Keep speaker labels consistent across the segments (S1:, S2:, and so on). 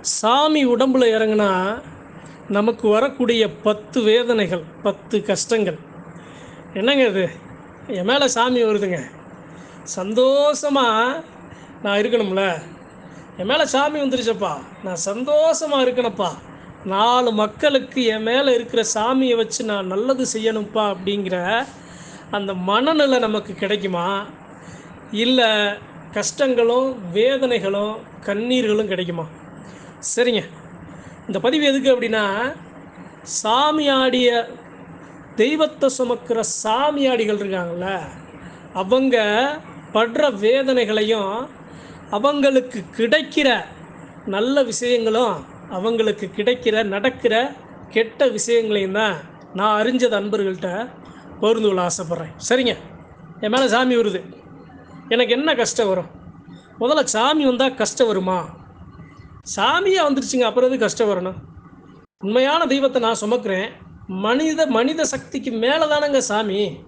S1: சாமி உடம்புல இறங்குனா நமக்கு வரக்கூடிய பத்து வேதனைகள் பத்து கஷ்டங்கள். என்னங்க இது? என் மேலே சாமி வருதுங்க. சந்தோஷமாக நான் இருக்கணும்ல? என் மேலே சாமி வந்துருச்சப்பா. நான் சந்தோஷமாக இருக்கணும்ப்பா. நாலு மக்களுக்கு என் மேலே இருக்கிற சாமியை வச்சு நான் நல்லது செய்யணும்ப்பா அப்படிங்கிற அந்த மனநிலை நமக்கு கிடைக்குமா? இல்லை கஷ்டங்களும் வேதனைகளும் கண்ணீர்களும் கிடைக்குமா? சரிங்க. இந்த பதிவு எதுக்கு அப்படின்னா சாமியாடிய தெய்வத்தை சுமக்கிற சாமியாடிகள் இருக்காங்கள்ல அவங்க படுற வேதனைகளையும் அவங்களுக்கு கிடைக்கிற நல்ல விஷயங்களும் அவங்களுக்கு கிடைக்கிற நடக்கிற கெட்ட விஷயங்களையும் தான் நான் அறிஞ்சது அன்பர்கள்ட்ட பகிர்ந்து கொள்ள ஆசைப்பட்றேன். சரிங்க. என் மேலே சாமி வருது. எனக்கு என்ன கஷ்டம் வரும்? முதல்ல சாமி வந்தால் கஷ்டம் வருமா? சாமியாக வந்துருச்சுங்க அப்புறம் எது கஷ்டம் வரணும்? உண்மையான தெய்வத்தை நான் சுமக்கிறேன். மனித மனித சக்திக்கு மேலே தானங்க சாமி.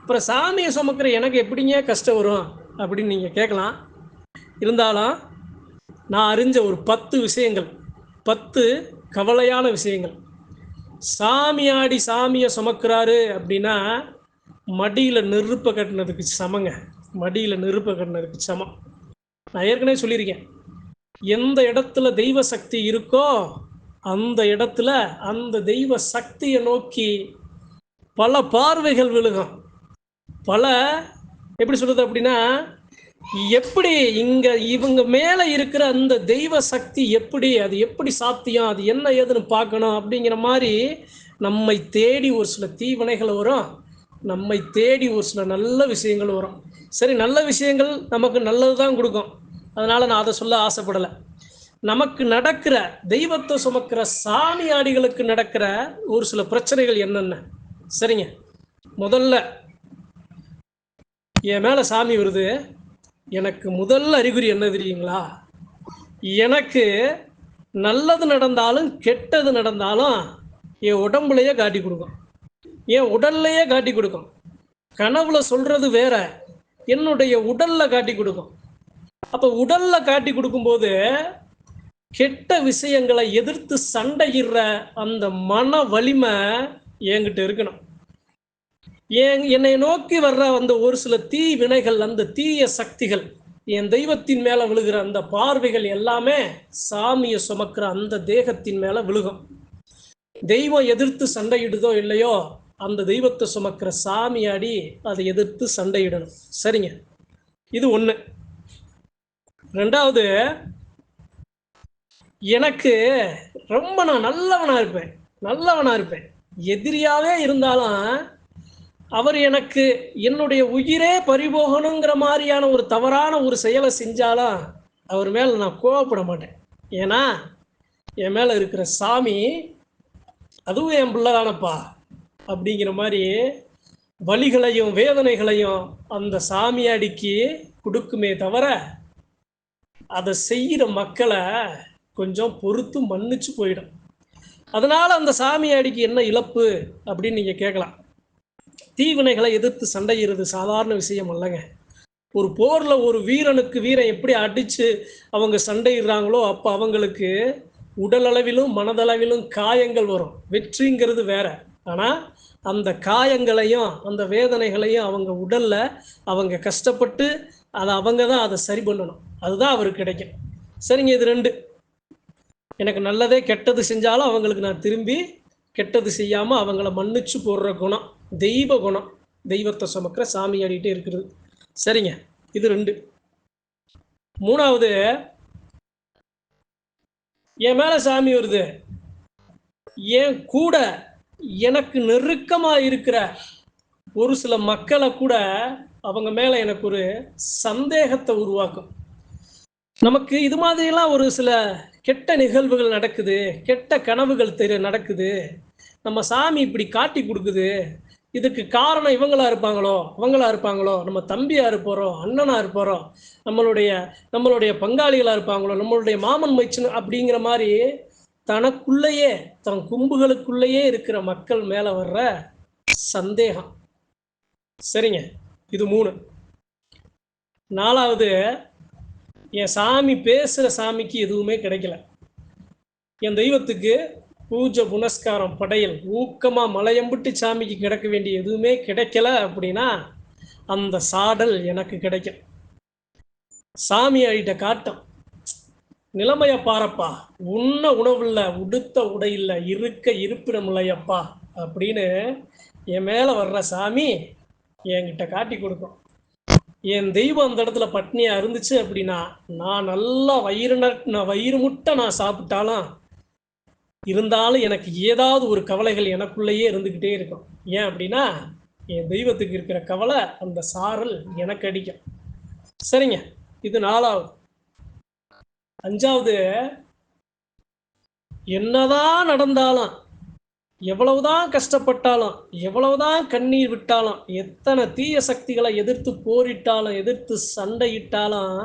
S1: அப்புறம் சாமியை சுமக்கிற எனக்கு எப்படிங்க கஷ்டம் வரும் அப்படின்னு நீங்கள் கேட்கலாம். இருந்தாலும் நான் அறிஞ்ச ஒரு பத்து விஷயங்கள் பத்து கவலையான விஷயங்கள். சாமியாடி சாமியை சுமக்கிறாரு அப்படின்னா மடியில் நெருப்பை கட்டினதுக்கு சமங்க. மடியில் நெருப்பை கட்டினதுக்கு சமம். நான் ஏற்கனவே சொல்லியிருக்கேன். எந்த இடத்துல தெய்வ சக்தி இருக்கோ அந்த இடத்துல அந்த தெய்வ சக்தியை நோக்கி பல பார்வைகள் விழுகும். பல எப்படி சொல்கிறது அப்படின்னா எப்படி இங்கே இவங்க மேலே இருக்கிற அந்த தெய்வ சக்தி எப்படி அது எப்படி சாத்தியம் அது என்ன ஏதுன்னு பார்க்கணும் அப்படிங்கிற மாதிரி நம்மை தேடி ஒரு சில தீவினைகள் வரும். நம்மை தேடி ஒரு சில நல்ல விஷயங்கள் வரும். சரி நல்ல விஷயங்கள் நமக்கு நல்லது தான் கொடுக்கும். அதனால் நான் அதை சொல்ல ஆசைப்படலை. நமக்கு நடக்கிற தெய்வத்தை சுமக்கிற சாமியாடிகளுக்கு நடக்கிற ஒரு சில பிரச்சனைகள் என்னென்ன? சரிங்க. முதல்ல என் மேலே சாமி வருது. எனக்கு முதல் அறிகுறி என்ன தெரியுங்களா? எனக்கு நல்லது நடந்தாலும் கெட்டது நடந்தாலும் என் உடம்புலையே காட்டி கொடுக்கும். என் உடல்லையே காட்டி கொடுக்கும். கனவுல சொல்றது வேற. என்னுடைய உடல்ல காட்டி கொடுக்கும். அப்போ உடல்ல காட்டி கொடுக்கும்போது கெட்ட விஷயங்களை எதிர்த்து சண்டையிடுற அந்த மன வலிமை என்கிட்ட இருக்கணும். என்னை நோக்கி வர்ற அந்த ஒரு சில தீ வினைகள் அந்த தீய சக்திகள் என் தெய்வத்தின் மேல விழுகிற அந்த பார்வைகள் எல்லாமே சாமியை சுமக்கிற அந்த தேகத்தின் மேல விழுகும். தெய்வம் எதிர்த்து சண்டையிடுதோ இல்லையோ அந்த தெய்வத்தை சுமக்கிற சாமியாடி அதை எதிர்த்து சண்டையிடணும். சரிங்க? இது ஒன்று ரெண்டாவது எனக்கு ரொம்ப நான் நல்லவனா இருப்பேன். நல்லவனா இருப்பேன். எதிரியாவே இருந்தாலும் அவர் எனக்கு என்னுடைய உயிரே பறிபோகணுங்கிற மாதிரியான ஒரு தவறான ஒரு செயலை செஞ்சாலும் அவர் மேலே நான் கோவப்பட மாட்டேன். ஏன்னா என் மேலே இருக்கிற சாமி அதுவும் என் பிள்ளைதானப்பா அப்படிங்கிற மாதிரி வலிகளையும் வேதனைகளையும் அந்த சாமியாடிக்கு கொடுக்குமே தவிர அதை செய்கிற மக்களை கொஞ்சம் பொறுத்து மன்னிச்சு போயிடும். அதனால் அந்த சாமியாடிக்கு என்ன இழப்பு அப்படின்னு நீங்கள் கேட்கலாம். தீவினைகளை எதிர்த்து சண்டையிறது சாதாரண விஷயம் அல்லங்க. ஒரு போரில் ஒரு வீரனுக்கு வீரன் எப்படி அடித்து அவங்க சண்டையிடுறாங்களோ அப்போ அவங்களுக்கு உடலளவிலும் மனதளவிலும் காயங்கள் வரும். வெற்றிங்கிறது வேற. ஆனால் அந்த காயங்களையும் அந்த வேதனைகளையும் அவங்க உடலில் அவங்க கஷ்டப்பட்டு அதை அவங்க தான் அதை சரி பண்ணணும். அதுதான் அவருக்கு கிடைக்கும். சரிங்க இது ரெண்டு. எனக்கு நல்லதே கெட்டது செஞ்சாலும் அவங்களுக்கு நான் திரும்பி கெட்டது செய்யாமல் அவங்கள மன்னிச்சு போடுற குணம் தெய்வ குணம். தெய்வத்தை சுமக்கிற சாமி ஆடிட்டே இருக்கிறது. சரிங்க இது ரெண்டு. மூணாவது என் மேலே சாமி வருது. என் கூட எனக்கு நெருக்கமாக இருக்கிற ஒரு சில மக்களை கூட அவங்க மேலே எனக்கு ஒரு சந்தேகத்தை உருவாக்கும். நமக்கு இது மாதிரிலாம் ஒரு சில கெட்ட நிகழ்வுகள் நடக்குது கெட்ட கனவுகள் தெரிய நடக்குது. நம்ம சாமி இப்படி காட்டி கொடுக்குது. இதுக்கு காரணம் இவங்களா இருப்பாங்களோ அவங்களா இருப்பாங்களோ நம்ம தம்பியா இருப்பாரோ அண்ணனா இருப்பாரோ நம்மளுடைய நம்மளுடைய பங்காளிகளா இருப்பாங்களோ நம்மளுடைய மாமன் மைச்சன் அப்படிங்கிற மாதிரி தனக்குள்ளேயே தன் கும்புகளுக்குள்ளேயே இருக்கிற மக்கள் மேல வர்ற சந்தேகம். சரிங்க இது மூணு. நாலாவது என் சாமி பேசுகிற சாமிக்கு எதுவுமே கிடைக்கல. என் தெய்வத்துக்கு பூஜை புனஸ்காரம் படையல் ஊக்கமாக மலையம்பிட்டு சாமிக்கு கிடைக்க வேண்டிய எதுவுமே கிடைக்கல அப்படின்னா அந்த சாடல் எனக்கு கிடைக்கும். சாமி ஆகிட்ட காட்டும். நிலைமைய பாரப்பா. உண்ண உணவில்ல உடுத்த உடையில் இருக்க இருப்பிடம் இல்லையப்பா அப்படின்னு என் மேலே வர்ற சாமி என்கிட்ட காட்டி கொடுக்கும். என் தெய்வம் அந்த இடத்துல பட்னியா இருந்துச்சு அப்படின்னா நான் நல்லா வயிறு நான் வயிறு முட்டை நான் சாப்பிட்டாலும் இருந்தாலும் எனக்கு ஏதாவது ஒரு கவலைகள் எனக்குள்ளேயே இருந்துக்கிட்டே இருக்கும். ஏன் அப்படின்னா என் தெய்வத்துக்கு இருக்கிற கவலை அந்த சாரல் எனக்கு அடிக்கும். சரிங்க இது நாலாவது. அஞ்சாவது என்னதான் நடந்தாலும் எவ்வளவுதான் கஷ்டப்பட்டாலும் எவ்வளவுதான் கண்ணீர் விட்டாலும் எத்தனை தீய சக்திகளை எதிர்த்து போரிட்டாலும் எதிர்த்து சண்டையிட்டாலும்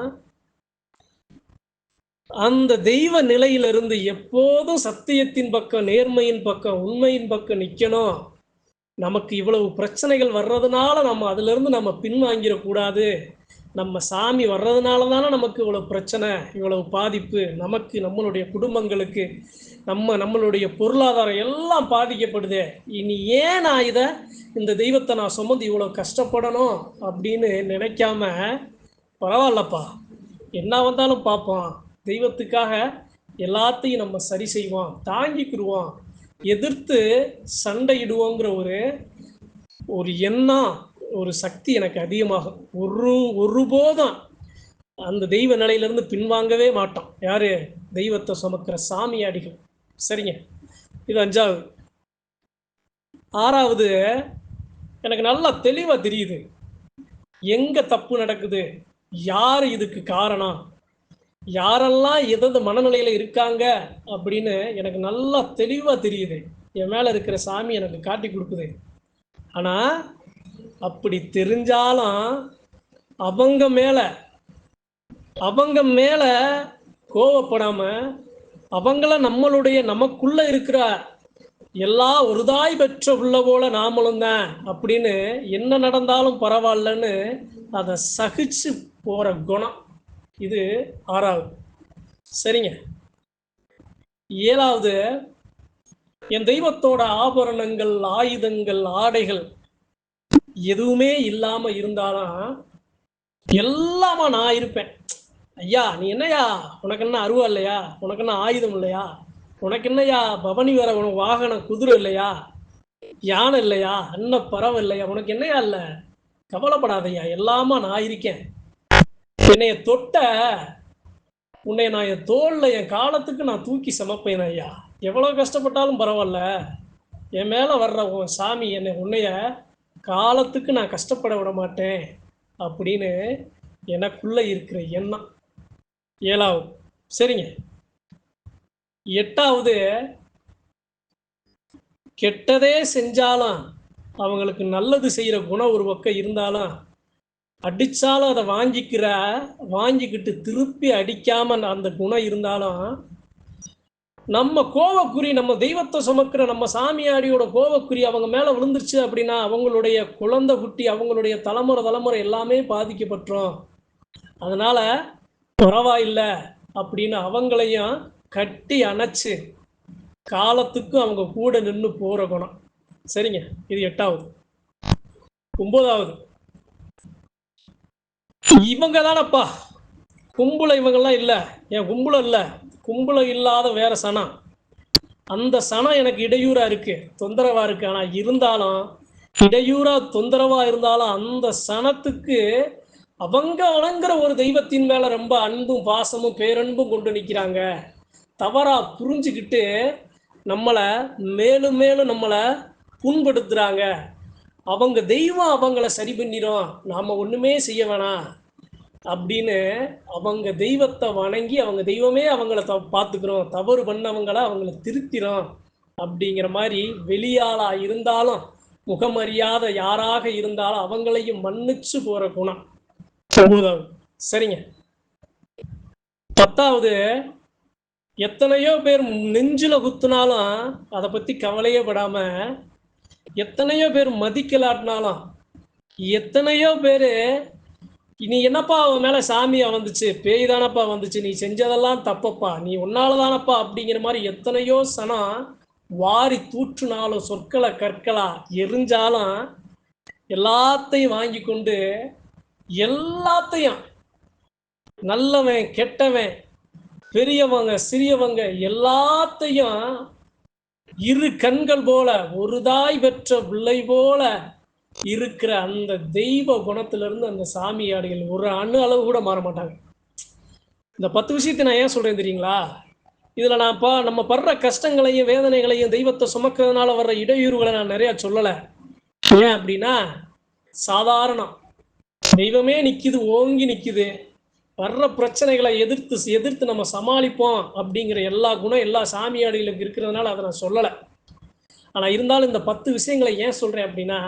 S1: அந்த தெய்வ நிலையிலிருந்து எப்போதும் சத்தியத்தின் பக்கம் நேர்மையின் பக்கம் உண்மையின் பக்கம் நிற்கணும் நமக்கு இவ்வளவு பிரச்சனைகள் வர்றதுனால நம்ம அதிலிருந்து நம்ம பின்வாங்கிடக்கூடாது நம்ம சாமி வர்றதுனால தானே நமக்கு இவ்வளவு பிரச்சனை இவ்வளவு பாதிப்பு. நமக்கு நம்மளுடைய குடும்பங்களுக்கு நம்ம நம்மளுடைய பொருளாதாரம் எல்லாம் பாதிக்கப்படுது. இனி ஏன் நான் இதை இந்த தெய்வத்தை நான் சுமந்து இவ்வளோ கஷ்டப்படணும் அப்படின்னு நினைக்காம பரவாயில்லப்பா. என்ன வந்தாலும் பார்ப்போம். தெய்வத்துக்காக எல்லாத்தையும் நம்ம சரி செய்வோம் தாங்கிக்கிடுவோம் எதிர்த்து சண்டையிடுவோங்கிற ஒரு ஒரு எண்ணம் ஒரு சக்தி எனக்கு அதிகமாகும். ஒரு ஒருபோதும் அந்த தெய்வ நிலையிலேருந்து பின்வாங்கவே மாட்டோம். யாரு? தெய்வத்தை சுமக்கிற சாமியாடிகள் சரிங்க. இது அஞ்சாவது. ஆறாவது எனக்கு நல்லா தெளிவா தெரியுது. எங்க தப்பு நடக்குது? யார் இதுக்கு காரணம்? யாரெல்லாம் எதது மனநிலையில இருக்காங்க? அப்படின்னு எனக்கு நல்லா தெளிவா தெரியுது. என் மேல இருக்கிற சாமி எனக்கு காட்டி கொடுக்குது. ஆனா அப்படி தெரிஞ்சாலும் அவங்க மேல அவங்க மேல கோவப்படாம அவங்கள நம்மளுடைய நமக்குள்ள இருக்கிற எல்லா ஒருதாய் பெற்ற உள்ள போல நாமளும் தான் அப்படின்னு என்ன நடந்தாலும் பரவாயில்லன்னு அதை சகிச்சு போற குணம் இது ஆறாவது. சரிங்க. ஏழாவது என் தெய்வத்தோட ஆபரணங்கள் ஆயுதங்கள் ஆடைகள் எதுவுமே இல்லாம இருந்தாலும் எல்லாமா நான் இருப்பேன். ஐயா நீ என்னையா உனக்கு என்ன அருவா இல்லையா? உனக்கு என்ன ஆயுதம் இல்லையா? உனக்கு என்னய்யா? பவனி வர உனக்கு வாகனம் குதிரை இல்லையா? யானை இல்லையா? அன்ன பறவை இல்லையா? உனக்கு என்னையா இல்ல? கவலைப்படாதையா எல்லாமா நான் இருக்கேன் என்னைய தொட்ட உன்னை நான் என் தோல்ல என் காலத்துக்கு நான் தூக்கி சமப்பேன் ஐயா. எவ்வளவு கஷ்டப்பட்டாலும் பரவாயில்ல. என் மேல வர்ற உன் சாமி என்னை உன்னைய காலத்துக்கு நான் கஷ்டப்பட விட மாட்டேன் அப்படின்னு எனக்குள்ள இருக்கிற எண்ணம். ஏழாவது. சரிங்க. எட்டாவது கெட்டதே செஞ்சாலும் அவங்களுக்கு நல்லது செய்கிற குணம் ஒரு பக்கம் இருந்தாலும் அடித்தாலும் அதை வாங்கிக்கிற வாங்கிக்கிட்டு திருப்பி அடிக்காம அந்த குணம் இருந்தாலும் நம்ம கோவக்குறி நம்ம தெய்வத்தை சுமக்கிற நம்ம சாமியாடியோட கோவக்குறி அவங்க மேலே விழுந்துருச்சு அப்படின்னா அவங்களுடைய குழந்தை குட்டி அவங்களுடைய தலைமுறை தலைமுறை எல்லாமே பாதிக்கப்பட்டுரும். அதனால் பரவாயில்ல அப்படின்னு அவங்களையும் கட்டி அணைச்சு காலத்துக்கும் அவங்க கூட நின்று போற குணம். சரிங்க இது எட்டாவது. ஒன்பதாவது இவங்க தானப்பா கும்பல இவங்கெல்லாம் இல்லை. என் கும்பலம் இல்லை. கும்பலம் இல்லாத வேற சனம். அந்த சனம் எனக்கு இடையூறா இருக்கு தொந்தரவா இருக்கு. ஆனா இருந்தாலும் இடையூறா தொந்தரவா இருந்தாலும் அந்த சனத்துக்கு அவங்க வணங்குற ஒரு தெய்வத்தின் மேல ரொம்ப அன்பும் பாசமும் பேரன்பும் கொண்டு நிற்கிறாங்க தவறா புரிஞ்சுக்கிட்டு நம்மளை மேலும் மேலும் நம்மளை புண்படுத்துறாங்க. அவங்க தெய்வம் அவங்கள சரி பண்ணிடும் நாம் ஒன்றுமே செய்ய வேணாம் அப்படின்னு அவங்க தெய்வத்தை வணங்கி அவங்க தெய்வமே அவங்கள த பார்த்துக்கிறோம் தவறு பண்ணவங்கள அவங்கள திருத்திடும் அப்படிங்கிற மாதிரி வெளியாளா இருந்தாலும் முகமறியாத யாராக இருந்தாலும் அவங்களையும் மன்னிச்சு போகிற குணம். ஒன்பதாவது சரிங்க. பத்தாவது எத்தனையோ பேர் நெஞ்சில குத்துனாலும் அதை பத்தி கவலையே படாம எத்தனையோ பேர் மதிக்கலாட்டினாலும் எத்தனையோ பேர் நீ என்னப்பா அவன் மேல சாமியா வந்துச்சு? பேய் தானப்பா வந்துச்சு? நீ செஞ்சதெல்லாம் தப்பப்பா. நீ உன்னால தானப்பா? அப்படிங்கிற மாதிரி எத்தனையோ சனம் வாரி தூற்றுனாலும் சொற்களை கற்களா எரிஞ்சாலும் எல்லாத்தையும் வாங்கி கொண்டு எல்லாத்தையும் நல்லவன் கெட்டவன் பெரியவங்க சிறியவங்க எல்லாத்தையும் இரு கண்கள் போல ஒரு தாய் பெற்ற பிள்ளை போல இருக்கிற அந்த தெய்வ குணத்திலிருந்து அந்த சாமியாடிகள் ஒரு அணு அளவு கூட மாற மாட்டாங்க. இந்த பத்து விஷயத்தை நான் ஏன் சொல்றேன் தெரியுங்களா? இதில் நான் பா நம்ம படுற கஷ்டங்களையும் வேதனைகளையும் தெய்வத்தை சுமக்கிறதுனால வர்ற இடையூறுகளை நான் நிறைய சொல்லலை. ஏன் அப்படின்னா சாதாரணம். தெய்வமே நிற்கிது ஓங்கி நிற்கிது வர்ற பிரச்சனைகளை எதிர்த்து எதிர்த்து நம்ம சமாளிப்போம் அப்படிங்கிற எல்லா குணம் எல்லா சாமியாடிகளுக்கு இருக்கிறதுனால அதை நான் சொல்லலை. ஆனால் இருந்தாலும் இந்த பத்து விஷயங்களை ஏன் சொல்கிறேன் அப்படின்னா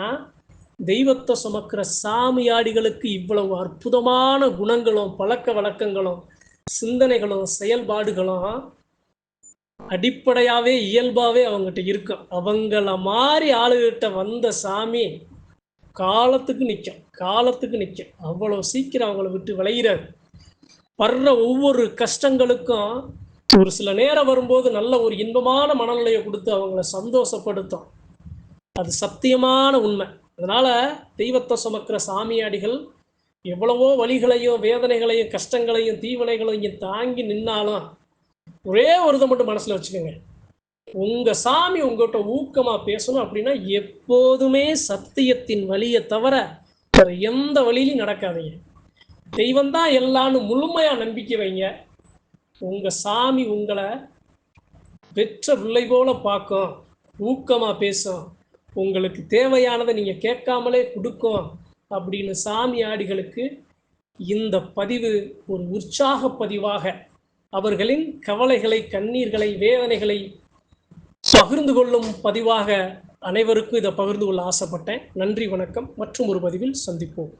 S1: தெய்வத்தை சுமக்கிற சாமியாடிகளுக்கு இவ்வளவு அற்புதமான குணங்களும் பழக்க வழக்கங்களும் சிந்தனைகளும் செயல்பாடுகளும் அடிப்படையாகவே இயல்பாகவே அவங்ககிட்ட இருக்கும் அவங்கள மாதிரி ஆளுகிட்ட வந்த சாமி காலத்துக்கு நிற்கும் காலத்துக்கு நிற்கும் அவ்வளோ சீக்கிரம் அவங்கள விட்டு விளையிறாரு படுற ஒவ்வொரு கஷ்டங்களுக்கும் ஒரு சில நேரம் வரும்போது நல்ல ஒரு இன்பமான மனநிலையை கொடுத்து அவங்கள சந்தோஷப்படுத்தும். அது சத்தியமான உண்மை. அதனால தெய்வத்தை சுமக்கிற சாமியாடிகள் எவ்வளவோ வழிகளையும் வேதனைகளையும் கஷ்டங்களையும் தீவினைகளையும் தாங்கி நின்னாலும் ஒரே ஒரு இதை மட்டும் மனசில் வச்சுக்கோங்க. உங்க சாமி உங்ககிட்ட ஊக்கமா பேசணும் அப்படின்னா எப்போதுமே சத்தியத்தின் வழியை தவிர வேற எந்த வழியிலும் நடக்காதீங்க. தெய்வம் தான் எல்லான்னு முழுமையா நம்பிக்கை வைங்க. உங்க சாமி உங்களை பெற்ற பிள்ளை போல பார்க்கும் ஊக்கமா பேசும். உங்களுக்கு தேவையானதை நீங்க கேட்காமலே கொடுக்கும் அப்படின்னு சாமி ஆடிகளுக்கு இந்த பதிவு ஒரு உற்சாக பதிவாக. அவர்களின் கவலைகளை கண்ணீர்களை வேதனைகளை பகிர்ந்து கொள்ளும் பதிவாக அனைவருக்கும் இதை பகிர்ந்து கொள்ள ஆசைப்பட்டேன். நன்றி வணக்கம். மற்றும் ஒரு பதிவில் சந்திப்போம்.